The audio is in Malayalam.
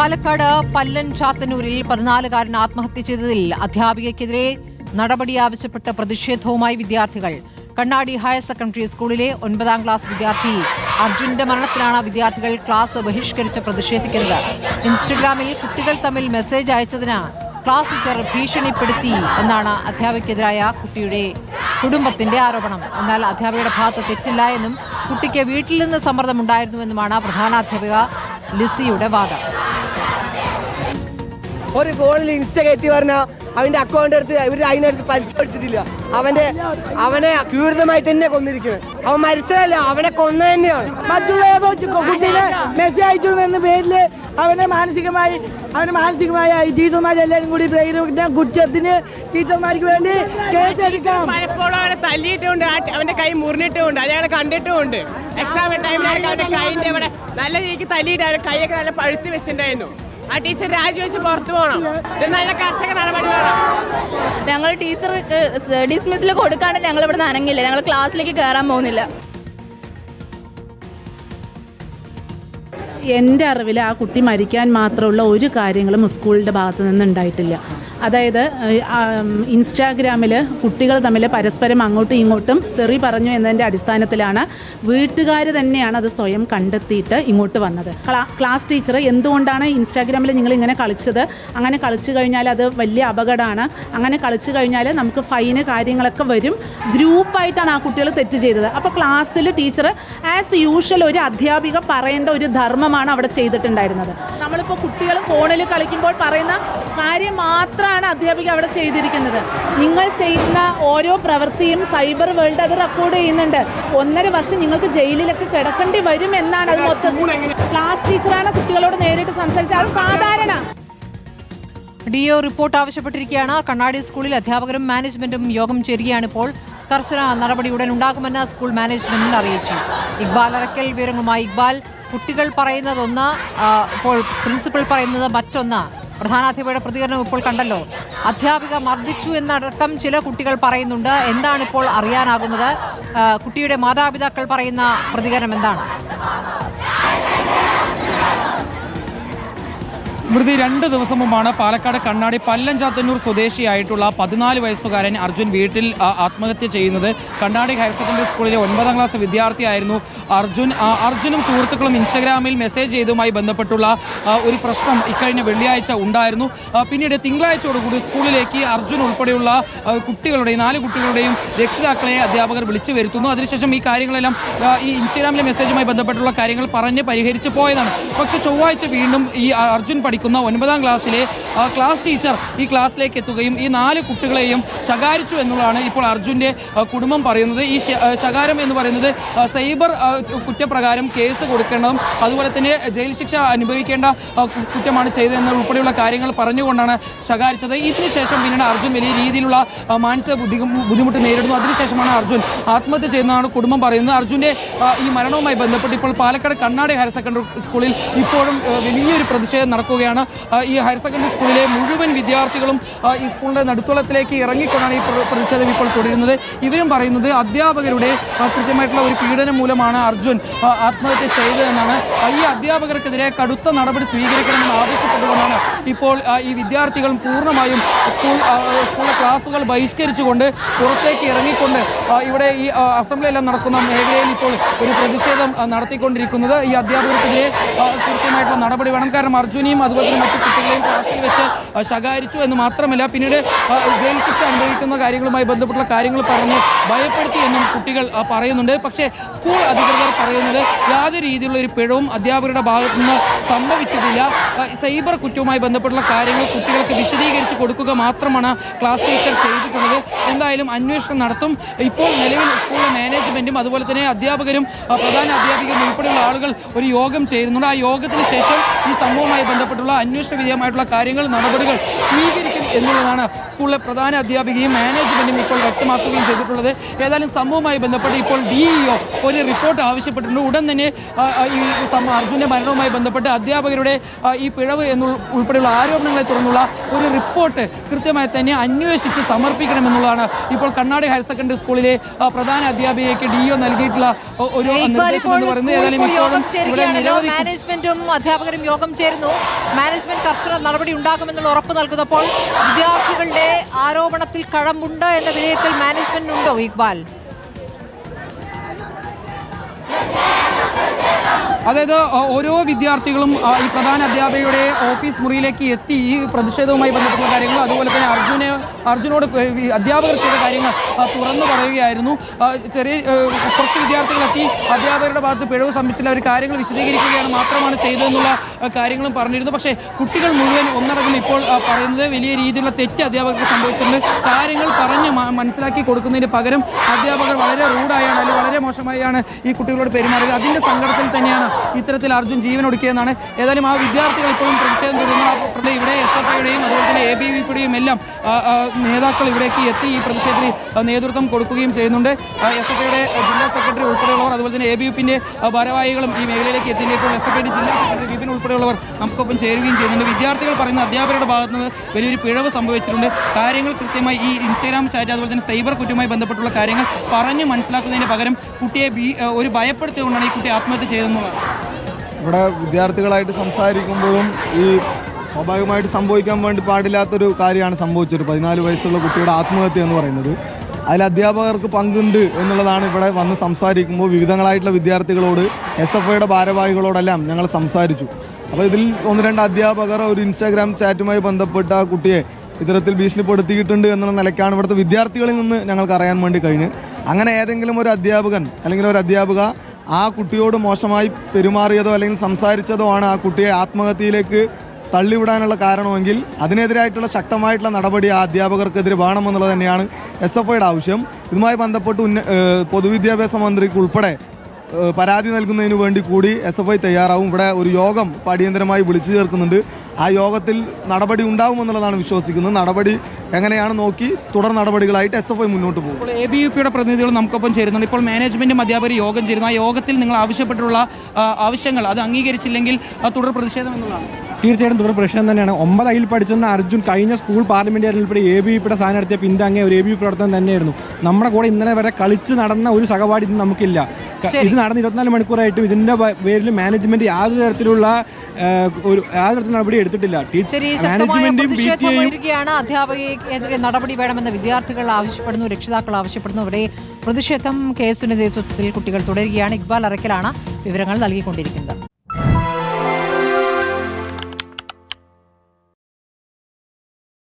പാലക്കാട് പല്ലൻ ചാത്തന്നൂരിൽ പതിനാലുകാരൻ ആത്മഹത്യ ചെയ്തതിൽ അധ്യാപികയ്ക്കെതിരെ നടപടി ആവശ്യപ്പെട്ട് പ്രതിഷേധവുമായി വിദ്യാർത്ഥികൾ. കണ്ണാടി ഹയർ സെക്കൻഡറി സ്കൂളിലെ ഒൻപതാം ക്ലാസ് വിദ്യാർത്ഥി അർജുന്റെ മരണത്തിലാണ് വിദ്യാർത്ഥികൾ ക്ലാസ് ബഹിഷ്കരിച്ച് പ്രതിഷേധിക്കുന്നത്. ഇൻസ്റ്റഗ്രാമിൽ കുട്ടികൾ തമ്മിൽ മെസ്സേജ് അയച്ചതിന് ക്ലാസ് ടീച്ചർ ഭീഷണിപ്പെടുത്തി എന്നാണ് അധ്യാപികയ്ക്കെതിരായ കുട്ടിയുടെ കുടുംബത്തിന്റെ ആരോപണം. എന്നാൽ അധ്യാപികയുടെ ഭാഗത്ത് തെറ്റില്ല എന്നും കുട്ടിക്ക് വീട്ടിൽ നിന്ന് സമ്മർദ്ദമുണ്ടായിരുന്നുവെന്നുമാണ് പ്രധാനാധ്യാപിക ലിസിയുടെ വാദം. ഒരു ഫോണിൽ ഇൻസ്റ്റ കയറ്റി പറഞ്ഞ അവന്റെ അക്കൗണ്ട് എടുത്ത് ഇവർ അതിനടുത്ത് പലിശ അടിച്ചിട്ടില്ല. അവന്റെ അവനെ ക്യൂരിതമായി തന്നെ കൊന്നിരിക്കുന്നത് അവൻ മരിച്ചതല്ല അവനെ കൊന്ന തന്നെയാണ്. കുട്ടീനെ മെസ്സേജ് അയച്ചു എന്ന പേരിൽ അവനെ മാനസികമായി അവന് മാനസികമായ ടീച്ചർമാരെല്ലാരും കൂടി പ്രേരിപ്പിക്കുന്ന കുറ്റത്തിന് ടീച്ചർമാർക്ക് വേണ്ടി കേസെടുക്കാം പലപ്പോഴും അവനെ തല്ലിയിട്ടുമുണ്ട് ആ അവന്റെ കൈ മുറിഞ്ഞിട്ടുമുണ്ട്. അയാളെ കണ്ടിട്ടുമുണ്ട്. എക്സാം ടൈമിലൊക്കെ അവന്റെ കൈന്റെ ഇവിടെ നല്ല രീതിക്ക് തല്ലിയിട്ട് അവരുടെ കൈയൊക്കെ നല്ല പഴുത്തി വെച്ചിട്ടുണ്ടായിരുന്നു. ആ ടീച്ചർ രാജിവെച്ച് പുറത്തു പോകണം. ഇത് നല്ല കർഷക നടപടി വേണം ഞങ്ങൾ ടീച്ചർ ഡിസ്മിസിൽ കൊടുക്കാണ്ട് ഞങ്ങൾ ഇവിടെ നനങ്ങില്ല ഞങ്ങൾ ക്ലാസ്സിലേക്ക് കയറാൻ പോകുന്നില്ല. എന്റെ അറിവിൽ ആ കുട്ടി മരിക്കാൻ മാത്രമുള്ള ഒരു കാര്യങ്ങളും സ്കൂളിന്റെ ഭാഗത്തു നിന്ന് ഉണ്ടായിട്ടില്ല. അതായത് ഇൻസ്റ്റാഗ്രാമിൽ കുട്ടികൾ തമ്മിൽ പരസ്പരം അങ്ങോട്ടും ഇങ്ങോട്ടും തെറി പറഞ്ഞു എന്നതിന്റെ അടിസ്ഥാനത്തിലാണ് വീട്ടുകാർ തന്നെയാണ് അത് സ്വയം കണ്ടെത്തിയിട്ട് ഇങ്ങോട്ട് വന്നത്. ക്ലാസ് ടീച്ചർ എന്തുകൊണ്ടാണ് ഇൻസ്റ്റാഗ്രാമിൽ നിങ്ങൾ ഇങ്ങനെ കളിച്ചത്? അങ്ങനെ കളിച്ചു കഴിഞ്ഞാൽ അത് വലിയ അപകടമാണ്. അങ്ങനെ കളിച്ചു കഴിഞ്ഞാൽ നമുക്ക് ഫൈന് കാര്യങ്ങളൊക്കെ വരും. ഗ്രൂപ്പായിട്ടാണ് ആ കുട്ടികൾ തെറ്റ് ചെയ്തത്. അപ്പോൾ ക്ലാസ്സിൽ ടീച്ചർ ആസ് യൂഷ്വൽ ഒരു അധ്യാപിക പറയേണ്ട ഒരു ധർമ്മമാണ് അവിടെ ചെയ്തിട്ടുണ്ടായിരുന്നത്. നമ്മളിപ്പോൾ കുട്ടികൾ ഫോണിൽ കളിക്കുമ്പോൾ പറയുന്ന കാര്യം മാത്രമാണ് അധ്യാപിക അവിടെ ചെയ്തിരിക്കുന്നത്. നിങ്ങൾ ചെയ്യുന്ന ഓരോ പ്രവൃത്തിയും സൈബർ വേൾഡ് അത് റെക്കോർഡ് ചെയ്യുന്നുണ്ട്. ഒന്നര വർഷം നിങ്ങൾക്ക് ജയിലിലൊക്കെ കിടക്കേണ്ടി വരും എന്നാണ് അത് മൊത്തം. ക്ലാസ് ടീച്ചറാണ് കുട്ടികളോട് നേരിട്ട് സംസാരിച്ചത്. അത് സാധാരണ. ഡി ഒ റിപ്പോർട്ട് ആവശ്യപ്പെട്ടിരിക്കുകയാണ്. കണ്ണാടി സ്കൂളിൽ അധ്യാപകരും മാനേജ്മെന്റും യോഗം ചേരുകയാണ് ഇപ്പോൾ. കർശന നടപടി ഉടൻ ഉണ്ടാകുമെന്ന് സ്കൂൾ മാനേജ്മെന്റിൽ അറിയിച്ചു. ഇക്ബാൽ അറക്കൽ വിവരങ്ങളുമായി. ഇക്ബാൽ കുട്ടികൾ പറയുന്നതൊന്ന് ഇപ്പോൾ പ്രിൻസിപ്പൽ പറയുന്നത് മറ്റൊന്ന്. പ്രധാനാധ്യാപകയുടെ പ്രതികരണം ഇപ്പോൾ കണ്ടല്ലോ. അധ്യാപിക മർദ്ദിച്ചു എന്നടക്കം ചില കുട്ടികൾ പറയുന്നുണ്ട്. എന്താണ് ഇപ്പോൾ അറിയാനാകുന്നത്? കുട്ടിയുടെ മാതാപിതാക്കൾ പറയുന്ന പ്രതികരണം എന്താണ്? സ്മൃതി രണ്ട് ദിവസം മുമ്പാണ് പാലക്കാട് കണ്ണാടി പല്ലഞ്ചാത്തന്നൂർ സ്വദേശിയായിട്ടുള്ള പതിനാല് വയസ്സുകാരൻ അർജുൻ വീട്ടിൽ ആത്മഹത്യ ചെയ്യുന്നത്. കണ്ണാടി ഹയർ സെക്കൻഡറി സ്കൂളിലെ ഒൻപതാം ക്ലാസ് വിദ്യാർത്ഥിയായിരുന്നു അർജുൻ. അർജുനും സുഹൃത്തുക്കളും ഇൻസ്റ്റഗ്രാമിൽ മെസ്സേജ് ചെയ്തതുമായി ബന്ധപ്പെട്ടുള്ള ഒരു പ്രശ്നം ഇക്കഴിഞ്ഞ വെള്ളിയാഴ്ച ഉണ്ടായിരുന്നു. പിന്നീട് തിങ്കളാഴ്ചയോടുകൂടി സ്കൂളിലേക്ക് അർജുൻ ഉൾപ്പെടെയുള്ള കുട്ടികളുടെയും നാല് കുട്ടികളുടെയും രക്ഷിതാക്കളെ അധ്യാപകർ വിളിച്ചു വരുത്തുന്നു. അതിനുശേഷം ഈ കാര്യങ്ങളെല്ലാം ഈ ഇൻസ്റ്റഗ്രാമിലെ മെസ്സേജുമായി ബന്ധപ്പെട്ടുള്ള കാര്യങ്ങൾ പറഞ്ഞ് പരിഹരിച്ചു പോയതാണ്. പക്ഷേ ചൊവ്വാഴ്ച വീണ്ടും ഈ അർജുൻ അർജുൻ പഠിക്കുന്ന ഒൻപതാം ക്ലാസ്സിലെ ക്ലാസ് ടീച്ചർ ഈ ക്ലാസ്സിലേക്ക് എത്തുകയും ഈ നാല് കുട്ടികളെയും ശകാരിച്ചു എന്നുള്ളതാണ് ഇപ്പോൾ അർജുന്റെ കുടുംബം പറയുന്നത്. ഈ ശകാരം എന്ന് പറയുന്നത് സൈബർ കുറ്റപ്രകാരം കേസ് കൊടുക്കേണ്ടതും അതുപോലെ തന്നെ ജയിൽ ശിക്ഷ അനുഭവിക്കേണ്ട കുറ്റമാണ് ചെയ്തതെന്ന് ഉൾപ്പെടെയുള്ള കാര്യങ്ങൾ പറഞ്ഞുകൊണ്ടാണ് ശകാരിച്ചത്. ഇതിനുശേഷം പിന്നീട് അർജുൻ വലിയ രീതിയിലുള്ള മാനസിക ബുദ്ധി ബുദ്ധിമുട്ട് നേരിടുന്നു. അതിനുശേഷമാണ് അർജുൻ ആത്മഹത്യ ചെയ്യുന്നതാണ് കുടുംബം പറയുന്നത്. അർജുന്റെ ഈ മരണവുമായി ബന്ധപ്പെട്ട് ഇപ്പോൾ പാലക്കാട് കണ്ണാടി ഹയർ സെക്കൻഡറി സ്കൂളിൽ ഇപ്പോഴും വലിയൊരു പ്രതിഷേധം നടക്കുകയാണ്. ആ, ഈ ഹയർ സെക്കൻഡറി സ്കൂളിലെ മുഴുവൻ വിദ്യാർത്ഥികളും ഈ സ്കൂളിന്റെ നടുത്തളത്തിലേക്ക് ഇറങ്ങിക്കൊണ്ടാണ് ഈ പ്ര- പ്രതിഷേധം ഇപ്പോൾ തുടരുന്നത്. ഇവരും പറയുന്നത് അധ്യാപകരുടെ കൃത്യമായിട്ടുള്ള ഒരു പീഡനം മൂലമാണ് അർജുൻ ആത്മഹത്യ ചെയ്തതെന്നാണ്. ഈ അധ്യാപകർക്കെതിരെ കടുത്ത നടപടി സ്വീകരിക്കണമെന്ന് ആവശ്യപ്പെട്ടുകൊണ്ടാണ് ഇപ്പോൾ ഈ വിദ്യാർത്ഥികൾ പൂർണമായും സ്കൂൾ സ്കൂളിലെ ക്ലാസുകൾ ബഹിഷ്കരിച്ചുകൊണ്ട് പുറത്തേക്ക് ഇറങ്ങിക്കൊണ്ട് ഇവിടെ ഈ അസംബ്ലിയെല്ലാം നടക്കുന്ന മേഖലയിൽ ഇപ്പോൾ ഒരു പ്രതിഷേധം നടത്തിക്കൊണ്ടിരിക്കുന്നത്. ഈ അധ്യാപകർക്കെതിരെ കൃത്യമായിട്ടുള്ള നടപടി വേണം. കാരണം അർജുനെയും അതുപോലെ തന്നെ മറ്റു കുട്ടികളെയും ക്ലാസ്സിൽ വെച്ച് ശകാരിച്ചു എന്ന് മാത്രമല്ല പിന്നീട് ജയിൽ അനുഭവിക്കുന്ന കാര്യങ്ങളുമായി ബന്ധപ്പെട്ടുള്ള കാര്യങ്ങൾ പറഞ്ഞ് ഭയപ്പെടുത്തി എന്നും കുട്ടികൾ പറയുന്നുണ്ട്. പക്ഷേ സ്കൂൾ അധികൃതർ പറയുന്നത് യാതൊരു രീതിയിലുള്ള ഒരു പിഴവും അധ്യാപകരുടെ ഭാഗത്തു നിന്ന് സംഭവിച്ചിട്ടില്ല. സൈബർ കുറ്റവുമായി ബന്ധപ്പെട്ടുള്ള കാര്യങ്ങൾ കുട്ടികൾക്ക് വിശദീകരിച്ച് കൊടുക്കുക മാത്രമാണ് ക്ലാസ് ടീച്ചർ ചെയ്തിട്ടുള്ളത്. എന്തായാലും അന്വേഷണം നടത്തും. ഇപ്പോൾ നിലവിൽ സ്കൂളിലെ മാനേജ്മെന്റും അതുപോലെ തന്നെ അധ്യാപകരും പ്രധാന അധ്യാപികരും ഉൾപ്പെടെയുള്ള ആളുകൾ ഒരു യോഗം ചേരുന്നുണ്ട്. ആ യോഗത്തിന് ശേഷം ഈ സംഭവവുമായി ബന്ധപ്പെട്ടുള്ള അന്വേഷണ വിധേയമായിട്ടുള്ള കാര്യങ്ങൾ നടപടികൾ സ്വീകരിക്കും. എന്നുള്ളതാണ് സ്കൂളിലെ പ്രധാന അധ്യാപികയും മാനേജ്മെന്റും ഇപ്പോൾ വ്യക്തമാക്കുകയും ചെയ്തിട്ടുള്ളത്. ഏതായാലും സംഭവവുമായി ബന്ധപ്പെട്ട് ഇപ്പോൾ ഡി ഇഒ ഒരു റിപ്പോർട്ട് ആവശ്യപ്പെട്ടിട്ടുണ്ട്. ഉടൻ തന്നെ ഈ അർജുന്റെ മരണവുമായി ബന്ധപ്പെട്ട് അധ്യാപകരുടെ ഈ പിഴവ് എന്നു ഉൾപ്പെടെയുള്ള ആരോപണങ്ങളെ തുടർന്നുള്ള ഒരു റിപ്പോർട്ട് കൃത്യമായി തന്നെ അന്വേഷിച്ച് സമർപ്പിക്കണമെന്നുള്ളതാണ് ഇപ്പോൾ കണ്ണാടി ഹയർ സെക്കൻഡറി സ്കൂളിലെ പ്രധാന അധ്യാപികയ്ക്ക് ഡി ഇഒ നൽകിയിട്ടുള്ള ഒരു മാനേജ്മെന്റും അധ്യാപകരും യോഗം ചേരുന്നു. മാനേജ്മെന്റ് കർശന നടപടി ഉണ്ടാകുമെന്നുള്ള ഉറപ്പ് നൽകുന്നപ്പോൾ വിദ്യാർത്ഥികളുടെ ആരോപണത്തിൽ കഴമ്പുണ്ട് എന്ന വിലയിരുത്തൽ മാനേജ്മെന്റിനുണ്ടോ ഇക്ബാൽ? അതായത് ഓരോ വിദ്യാർത്ഥികളും ഈ പ്രധാന അധ്യാപകയുടെ ഓഫീസ് മുറിയിലേക്ക് എത്തി ഈ പ്രതിഷേധവുമായി ബന്ധപ്പെട്ട കാര്യങ്ങൾ അതുപോലെ തന്നെ അർജുനെ അർജുനോട് അധ്യാപകർ ചെയ്ത കാര്യങ്ങൾ തുറന്നു പറയുകയായിരുന്നു. ചെറിയ കുറച്ച് വിദ്യാർത്ഥികൾ എത്തി അധ്യാപകരുടെ ഭാഗത്ത് പിഴവ് സംബന്ധിച്ചില്ല അവർ കാര്യങ്ങൾ വിശദീകരിക്കുകയാണ് മാത്രമാണ് ചെയ്തതെന്നുള്ള കാര്യങ്ങളും പറഞ്ഞിരുന്നു. പക്ഷേ കുട്ടികൾ മുഴുവൻ ഒന്നടങ്കം ഇപ്പോൾ പറയുന്നത് വലിയ രീതിയിലുള്ള തെറ്റ് അധ്യാപകർക്ക് സംഭവിച്ചിട്ടുണ്ട്. കാര്യങ്ങൾ പറഞ്ഞ് മനസ്സിലാക്കി കൊടുക്കുന്നതിന് പകരം അധ്യാപകർ വളരെ റൂഡായാണ് അല്ലെങ്കിൽ വളരെ മോശമായാണ് ഈ കുട്ടികളോട് പെരുമാറിയത്. അതിന്റെ സങ്കടത്തിൽ തന്നെയാണ് ഇത്തരത്തിൽ അർജുൻ ജീവൻ ഒടുക്കിയെന്നാണ്. ഏതായാലും ആ വിദ്യാർത്ഥികൾ ഇപ്പോഴും പ്രതിഷേധം തുടരുന്നു. ഇവിടെ എസ് എഫ് ഐയുടെയും അതുപോലെ തന്നെ എ ബി വി പിയുടെയും എല്ലാം നേതാക്കൾ ഇവിടേക്ക് എത്തി ഈ പ്രതിഷേധത്തിൽ നേതൃത്വം കൊടുക്കുകയും ചെയ്യുന്നുണ്ട്. എസ് എഫ് ഐയുടെ ജില്ലാ സെക്രട്ടറി ഉൾപ്പെടെയുള്ളവർ അതുപോലെ തന്നെ എ ബി വി പിന്റെ ഭാരവാഹികളും ഈ മേഖലയിലേക്ക് എത്തിയിട്ട് എസ് എഫ് ഐയുടെ ജില്ലാ സെക്രട്ടറി വിപിൻ ഉൾപ്പെടെയുള്ളവർ നമുക്കൊപ്പം ചേരുകയും ചെയ്യുന്നുണ്ട്. വിദ്യാർത്ഥികൾ പറയുന്ന അധ്യാപകരുടെ ഭാഗത്ത് നിന്ന് വലിയൊരു പിഴവ് സംഭവിച്ചിട്ടുണ്ട്. കാര്യങ്ങൾ കൃത്യമായി ഈ ഇൻസ്റ്റാഗ്രാം ചാറ്റ് അതുപോലെ തന്നെ സൈബർ കുറ്റവുമായി ബന്ധപ്പെട്ടുള്ള കാര്യങ്ങൾ പറഞ്ഞ് മനസ്സിലാക്കുന്നതിന് പകരം കുട്ടിയെ ഒരു ഭയപ്പെടുത്തിയതുകൊണ്ടാണ് ഈ കുട്ടി ആത്മഹത്യ ചെയ്തതെന്നുള്ളത്. ഇവിടെ വിദ്യാർത്ഥികളായിട്ട് സംസാരിക്കുമ്പോഴും ഈ സ്വാഭാവികമായിട്ട് സംഭവിക്കാൻ വേണ്ടി പാടില്ലാത്തൊരു കാര്യമാണ് സംഭവിച്ചത്. പതിനാല് വയസ്സുള്ള കുട്ടിയുടെ ആത്മഹത്യ എന്ന് പറയുന്നത്. അതിൽ അധ്യാപകർക്ക് പങ്കുണ്ട് എന്നുള്ളതാണ് ഇവിടെ വന്ന് സംസാരിക്കുമ്പോൾ വിവിധങ്ങളായിട്ടുള്ള വിദ്യാർത്ഥികളോട് എസ് എഫ് ഐയുടെ ഭാരവാഹികളോടെല്ലാം ഞങ്ങൾ സംസാരിച്ചു. അപ്പോൾ ഇതിൽ ഒന്ന് രണ്ട് അധ്യാപകർ ഒരു ഇൻസ്റ്റാഗ്രാം ചാറ്റുമായി ബന്ധപ്പെട്ട ആ കുട്ടിയെ ഇത്തരത്തിൽ ഭീഷണിപ്പെടുത്തിയിട്ടുണ്ട് എന്നുള്ള നിലയ്ക്കാണ് ഇവിടുത്തെ വിദ്യാർത്ഥികളിൽ നിന്ന് ഞങ്ങൾക്ക് അറിയാൻ വേണ്ടി കഴിഞ്ഞ്. അങ്ങനെ ഏതെങ്കിലും ഒരു അധ്യാപകൻ അല്ലെങ്കിൽ ഒരു അധ്യാപിക ആ കുട്ടിയോട് മോശമായി പെരുമാറിയതോ അല്ലെങ്കിൽ സംസാരിച്ചതോ ആണ് ആ കുട്ടിയെ ആത്മഹത്യയിലേക്ക് തള്ളിവിടാനുള്ള കാരണമെങ്കിൽ അതിനെതിരായിട്ടുള്ള ശക്തമായിട്ടുള്ള നടപടി ആ അധ്യാപകർക്കെതിരെ വേണമെന്നുള്ളത് തന്നെയാണ് എസ് എഫ് ഐയുടെ ആവശ്യം. ഇതുമായി ബന്ധപ്പെട്ട് പൊതുവിദ്യാഭ്യാസ മന്ത്രിക്ക് ഉൾപ്പെടെ പരാതി നൽകുന്നതിന് വേണ്ടി കൂടി എസ് എഫ് ഐ തയ്യാറാവും. ഇവിടെ ഒരു യോഗം അടിയന്തരമായി വിളിച്ചു ചേർക്കുന്നുണ്ട്. ആ യോഗത്തിൽ നടപടി ഉണ്ടാവുമെന്നുള്ളതാണ് വിശ്വസിക്കുന്നത്. നടപടി എങ്ങനെയാണ് നോക്കി തുടർ നടപടികളായിട്ട് എസ് എഫ് ഐ മുന്നോട്ട് പോകും. എ ബി യു പിയുടെ പ്രതിനിധികൾ നമുക്കൊപ്പം ചേരുന്നുണ്ട്. ഇപ്പോൾ മാനേജ്മെന്റും അധ്യാപകർ യോഗം ചേരുന്നു. ആ യോഗത്തിൽ നിങ്ങൾ ആവശ്യപ്പെട്ടിട്ടുള്ള ആവശ്യങ്ങൾ അത് അംഗീകരിച്ചില്ലെങ്കിൽ ആ, തുടർ പ്രതിഷേധം എന്നുള്ളതാണ് തീർച്ചയായിട്ടും തുടർ പ്രശ്നം തന്നെയാണ്. ഒമ്പത് അയിൽ പഠിച്ചെന്ന അർജുൻ കഴിഞ്ഞ സ്കൂൾ പാർലമെന്റ് ഉൾപ്പെടെ എ ബി പിയുടെ സ്ഥാനാർത്ഥിയെ പിന്താങ്ങിയ ഒരു എ ബി പ്രവർത്തനം തന്നെയായിരുന്നു. നമ്മുടെ കൂടെ ഇന്നലെ വരെ കളിച്ച് നടന്ന ഒരു സഹപാഠി ഇന്ന് നമുക്കില്ല. ഇത് നടന്ന് ഇരുപത്തിനാല് മണിക്കൂറായിട്ടും ഇതിന്റെ പേരിൽ മാനേജ്മെന്റ് യാതൊരു തരത്തിലുള്ള ഒരു യാതൊരു തരത്തിലുള്ള നടപടി എടുത്തിട്ടില്ല. മാനേജ്മെന്റും പ്രതിഷേധം ടി എയും ഉയരുകയാണ്. അധ്യാപകർക്കെതിരെ നടപടി വേണമെന്ന് വിദ്യാർത്ഥികൾ ആവശ്യപ്പെടുന്നു രക്ഷിതാക്കൾ ആവശ്യപ്പെടുന്നു. ഇവിടെ പ്രതിഷേധം കെ എസിന്റെ നേതൃത്വത്തിൽ കുട്ടികൾ തുടരുകയാണ്. ഇക്ബാൽ അറക്കലാണ് വിവരങ്ങൾ നൽകിക്കൊണ്ടിരിക്കുന്നത്.